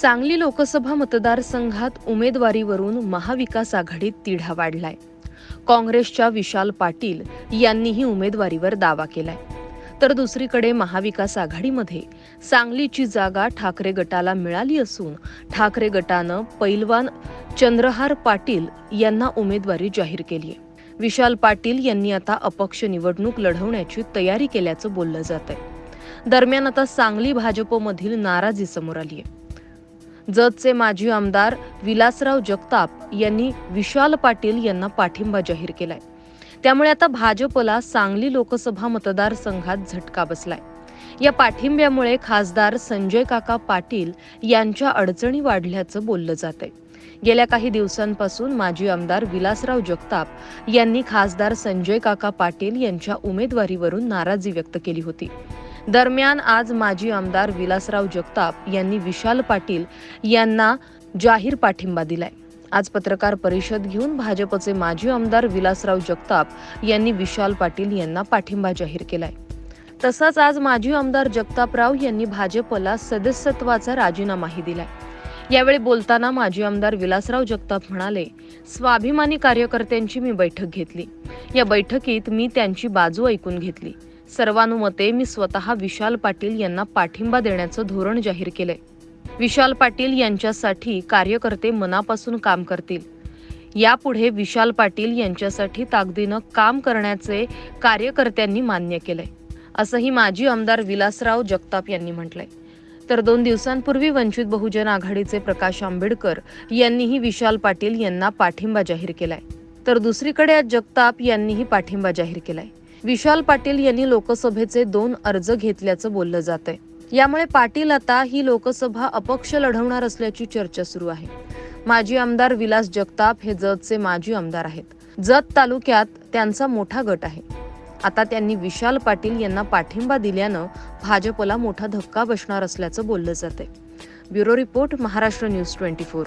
सांगली लोकसभा मतदारसंघात उमेदवारीवरून महाविकास आघाडीत तिढा वाढलाय. काँग्रेसच्या विशाल पाटील यांनीही उमेदवारीवर दावा केलाय. तर दुसरीकडे महाविकास आघाडीमध्ये सांगलीची जागा ठाकरे गटाला मिळाली असून ठाकरे गटानं पैलवान चंद्रहार पाटील यांना उमेदवारी जाहीर केली आहे विशाल पाटील यांनी आता अपक्ष निवडणूक लढवण्याची तयारी केल्याचं बोललं जात आहे दरम्यान आता सांगली भाजपमधील नाराजी समोर आली आहे जतचे माजी आमदार विलासराव जगताप यांनी विशाल पाटील यांना पाठिंबा जाहीर केलाय. त्यामुळे आता भाजपला सांगली लोकसभा मतदारसंघात झटका बसलाय. या पाठिंब्यामुळे खासदार संजय काका पाटील यांच्या अडचणी वाढल्याचं बोललं जात आहे गेल्या काही दिवसांपासून माजी आमदार विलासराव जगताप यांनी खासदार संजय काका पाटील यांच्या उमेदवारीवरून नाराजी व्यक्त केली होती. दरम्यान आज माजी आमदार विलासराव जगताप यांनी विशाल पाटील यांना जाहीर पाठिंबा दिलाय. आज पत्रकार परिषद घेऊन भाजपचे माजी आमदार विलासराव जगताप यांनी विशाल पाटील यांना पाठिंबा जाहीर केलाय. तसंच आज माजी आमदार जगतापराव यांनी भाजपला सदस्यत्वाचा राजीनामाही दिलाय. यावेळी बोलताना माजी आमदार विलासराव जगताप म्हणाले स्वाभिमानी कार्यकर्त्यांची मी बैठक घेतली. या बैठकीत मी त्यांची बाजू ऐकून घेतली. सर्वानुमते मी स्वतः विशाल पाटील यांना पाठिंबा देण्याचं धोरण जाहीर केलंय. विशाल पाटील यांच्यासाठी कार्यकर्ते मनापासून काम करतील. यापुढे विशाल पाटील यांच्यासाठी ताकदीनं काम करण्याचे कार्यकर्त्यांनी मान्य केलंय असंही माजी आमदार विलासराव जगताप यांनी म्हटलंय. तर दोन दिवसांपूर्वी वंचित बहुजन आघाडीचे प्रकाश आंबेडकर यांनीही विशाल पाटील यांना पाठिंबा जाहीर केलाय. तर दुसरीकडे आज जगताप यांनीही पाठिंबा जाहीर केलाय. विशाल पाटील यांनी लोकसभेचे दोन अर्ज घेतल्याचं बोललं जात आहे यामुळे पाटील आता ही लोकसभा अपक्ष लढवणार असल्याची चर्चा सुरू आहे. माजी आमदार विलास जगताप हे जतचे माजी आमदार आहेत. जत तालुक्यात त्यांचा मोठा गट आहे. आता त्यांनी विशाल पाटील यांना पाठिंबा दिल्यानं भाजपला मोठा धक्का बसणार असल्याचं बोललं जात आहे bureau report Maharashtra news twenty four.